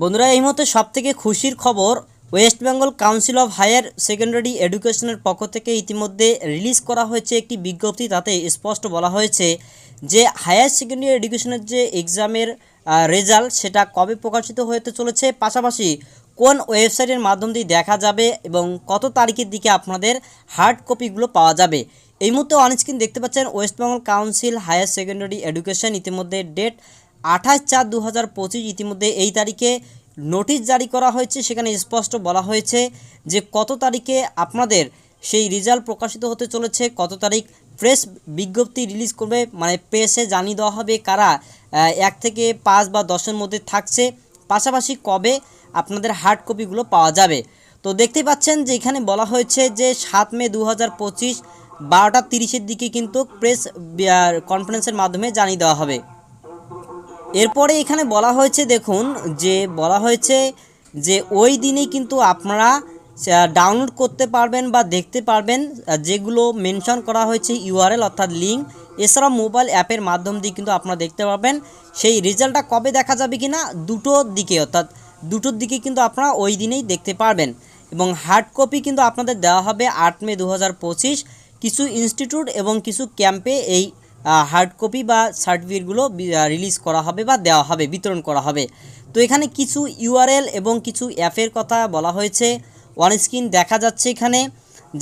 বন্ধুরা, এই মুহূর্তে সবথেকে খুশির খবর, West Bengal council of higher secondary এডুকেশনের পক্ষ থেকে ইতিমধ্যে রিলিজ করা হয়েছে একটি বিজ্ঞপ্তি। তাতে স্পষ্ট বলা হয়েছে যে, হায়ার সেকেন্ডারি এডুকেশনের যে এক্সামের রেজাল্ট, সেটা কবে প্রকাশিত হতে চলেছে, পাশাপাশি কোন ওয়েবসাইটের মাধ্যম দিয়ে দেখা যাবে এবং কত তারিখের দিকে আপনাদের হার্ড কপিগুলো পাওয়া যাবে। এই মুহূর্তে অনস্ক্রিন দেখতে পাচ্ছেন West Bengal council higher secondary education. ইতিমধ্যে ডেট আঠাশ চার দু হাজার পঁচিশ ইতিমধ্যে এই তারিখে নোটিশ জারি করা হয়েছে। সেখানে স্পষ্ট বলা হয়েছে যে কত তারিখে আপনাদের সেই রেজাল্ট প্রকাশিত হতে চলেছে, কত তারিখ প্রেস বিজ্ঞপ্তি রিলিজ করবে মানে প্রেসে জানিয়ে দেওয়া হবে কারা এক থেকে পাঁচ বা দশের মধ্যে থাকছে। পাশাপাশি কবে আপনাদের হার্ড কপিগুলো পাওয়া যাবে। তো দেখতেই পাচ্ছেন যে এখানে বলা হয়েছে যে সাত মে দু হাজার পঁচিশ বারোটা তিরিশের দিকে কিন্তু প্রেস কনফারেন্সের মাধ্যমে জানিয়ে দেওয়া হবে। এরপরে এখানে বলা হয়েছে, দেখুন, যে বলা হয়েছে যে ওই দিনেই কিন্তু আপনারা ডাউনলোড করতে পারবেন বা দেখতে পারবেন যেগুলো মেনশন করা হয়েছে ইউআরএল অর্থাৎ লিঙ্ক এছাড়াও মোবাইল অ্যাপের মাধ্যম দিয়ে কিন্তু আপনারা দেখতে পারবেন, সেই রেজাল্টটা কবে দেখা যাবে কি না দুটোর দিকে, অর্থাৎ দুটোর দিকে কিন্তু আপনারা ওই দিনেই দেখতে পারবেন। এবং হার্ড কপি কিন্তু আপনাদের দেওয়া হবে আট মে দু হাজার পঁচিশ, কিছু ইনস্টিটিউট এবং কিছু ক্যাম্পে এই হার্ড কপি বা সার্টিফিকেটগুলো রিলিজ করা হবে বা দেওয়া হবে, বিতরণ করা হবে। তো এখানে কিছু ইউআরএল এবং কিছু অ্যাপের কথা বলা হয়েছে। ওয়ান স্ক্রিন দেখা যাচ্ছে এখানে,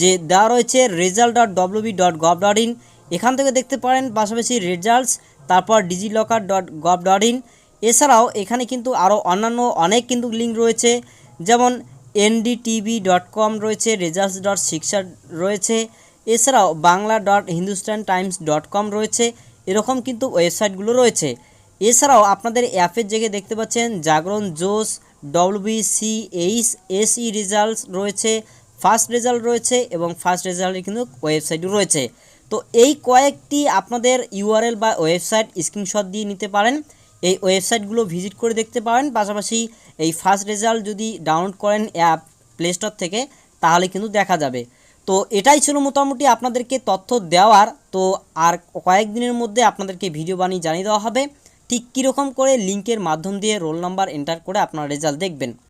যে দেওয়া রয়েছে result dot WB dot gov dot in এখান থেকে দেখতে পারেন পাশাপাশি রেজাল্টস তারপর DigiLocker dot gov dot in এছাড়াও এখানে কিন্তু আরও অন্যান্য অনেক কিন্তু লিঙ্ক রয়েছে, যেমন এনডিটিভি ডট কম রয়েছে রেজাল্টস ডট শিক্ষা রয়েছে এছাড়াও Bangla dot Hindustan Times dot com রয়েছে, এরকম কিন্তু ওয়েবসাইটগুলো রয়েছে। এছাড়াও আপনাদের অ্যাপের জায়গায় দেখতে পাচ্ছেন Jagran Josh C H, SE results রয়েছে, ফার্স্ট রেজাল্ট রয়েছে এবং ফার্স্ট রেজাল্টের কিন্তু ওয়েবসাইটও রয়েছে। তো এই কয়েকটি আপনাদের ইউআরএল বা ওয়েবসাইট স্ক্রিনশট দিয়ে নিতে পারেন। এই ওয়েবসাইটগুলো ভিজিট করে দেখতে পারেন। পাশাপাশি এই ফার্স্ট রেজাল্ট যদি ডাউনলোড করেন অ্যাপ প্লে স্টোর থেকে, তাহলে কিন্তু দেখা যাবে। তো এটাই ছিল মোটামুটি আপনাদেরকে তথ্য দেওয়ার। তো আর কয়েকদিনের মধ্যে আপনাদেরকে ভিডিও বানিয়ে জানিয়ে দেওয়া হবে। ঠিক কীরকম করে লিঙ্কের মাধ্যম দিয়ে রোল নাম্বার এন্টার করে আপনার রেজাল্ট দেখবেন।